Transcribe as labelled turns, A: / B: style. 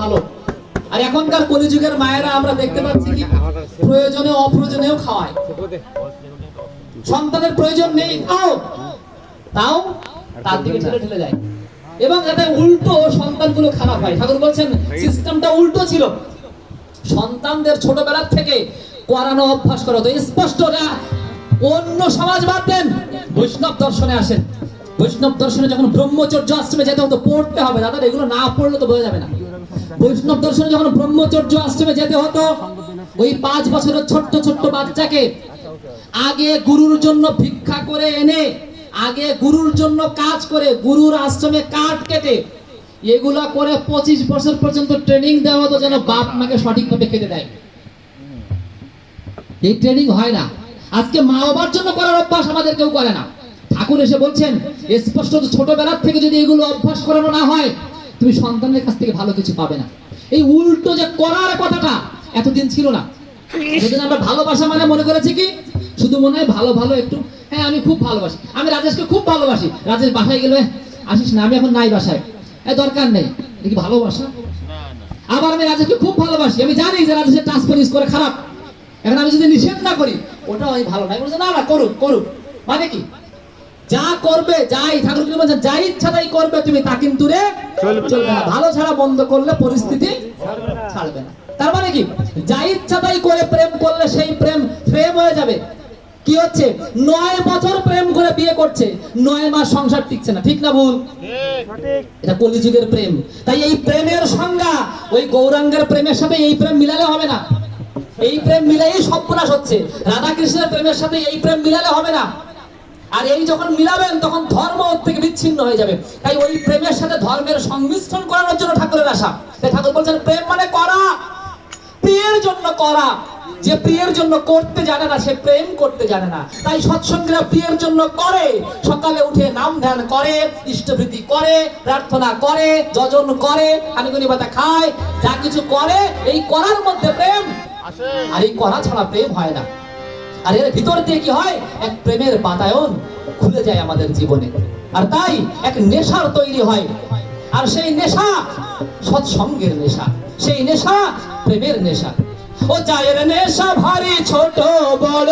A: ভালো। আর এখনকার কলিযুগের মায়েরা আমরা দেখতে পাচ্ছি কি? প্রয়োজনে অপ্রয়োজনেও খাওয়ায়। সন্তানের প্রয়োজন নেই তাও তাও তার দিকে ঠেলে ঠেলে যায়। এবং এটা উল্টো সন্তানগুলো খারাপ হয়। ঠাকুর বলছেন, সিস্টেমটা উল্টো ছিল। সন্তানদের ছোটবেলার থেকে করানো অভ্যাস করা। তো স্পষ্ট না? অন্য সমাজ বাদ দেন। বৈষ্ণব দর্শনে আসেন। বৈষ্ণব দর্শনে যখন ব্রহ্মচর্য আশ্রমে যেতে হতো পড়তে হবে। দাদা, এগুলো না পড়লে তো বোঝা যাবে না। বৈষ্ণব দর্শনে যখন ব্রহ্মচর্য আশ্রমে যেতে হতো, ওই পাঁচ বছরের ছোট্ট ছোট্ট বাচ্চাকে আগে গুরুর জন্য ভিক্ষা করে এনে, আগে গুরুর জন্য কাজ করে, গুরুর আশ্রমে কাঠ কেটে, এগুলা করে পঁচিশ বছর পর্যন্ত ট্রেনিং দেওয়া হতো যেন বাপ মাকে সঠিকভাবে খেতে দেয়। এই ট্রেনিং হয় না। আজকে মা বাবার জন্য করার অভ্যাস আমাদের কেউ করে না। ঠাকুর এসে বলছেন স্পষ্ট ছোটবেলার থেকে যদি এগুলো অভ্যাস করানো না হয় তুমি সন্তানের কাছ থেকে ভালো কিছু পাবে না। এই উল্টো যে করার কথাটা এতদিন ছিল না। এতদিন আমরা ভালোবাসা মানে মনে করেছি কি? শুধু মনে হয় ভালো ভালো একটু হ্যাঁ আমি খুব ভালোবাসি। আমি রাজেশকে খুব ভালোবাসি। রাজেশ বাসায় গেলে, আসিস না, আমি এখন নাই বাসায়। এ, দরকার নেই। কি ভালোবাসা? আবার আমি রাজেশকে খুব ভালোবাসি। আমি জানি যে রাজেশের ট্রান্সফার ইউজ করে খারাপ। এখন আমি যদি নিষেধ না করি, ওটাও আমি ভালো নাই বলছে, না না, করুক করুক। মানে কি? যা করবে যাই ঠাকুর কি বলছেন যা ইচ্ছা তাই করবে তুমি তা কিন্তু রে চলবে না। ভালো ছাড়া বন্ধ করলে পরিস্থিতি ছাড়বে না। তার মানে কি? যা ইচ্ছা তাই করে প্রেম করলে সেই প্রেম প্রেম হয়ে যাবে। কি হচ্ছে? নয় বছর প্রেম করে বিয়ে করছে। নয় মাস সংসার টিকছে না। ঠিক না ভুল? এটা কলিযুগের প্রেম। তাই এই প্রেমের সংজ্ঞা ওই গৌরাঙ্গের প্রেমের সাথে এই প্রেম মিলালে হবে না। এই প্রেম মিলাই সর্বনাশ হচ্ছে। রাধা কৃষ্ণের প্রেমের সাথে এই প্রেম মিলালে হবে না। আর এই যখন মিলাবেন তখন ধর্ম থেকে বিচ্ছিন্ন হয়ে যাবে। তাই ওই প্রেমের সাথে ধর্মের সংমিশ্রণ করানোর জন্য ঠাকুরের আশা। তাই ঠাকুর বলছেন প্রেম মানে করা। প্রিয়ের জন্য করা। যে প্রিয়ের জন্য করতে জানে না সে প্রেম করতে জানে না। তাই সৎসঙ্গীরা প্রিয়ের জন্য করে। সকালে উঠে নাম ধ্যান করে ইষ্টভৃতি করে প্রার্থনা করে যজন করে আনুগনি পাতা খায়। যা কিছু করে এই করার মধ্যে প্রেম। আর এই করা ছাড়া প্রেম হয় না। আর এর ভিতর দিয়ে কি হয়? এক প্রেমের বাতায়ন খুলে যায় আমাদের জীবনে। আর তাই এক নেশার তৈরি হয়। আর সেই নেশা সৎসঙ্গের নেশা। সেই নেশা প্রেমের নেশা। ও চায়ের নেশা ভারী ছোট বড়।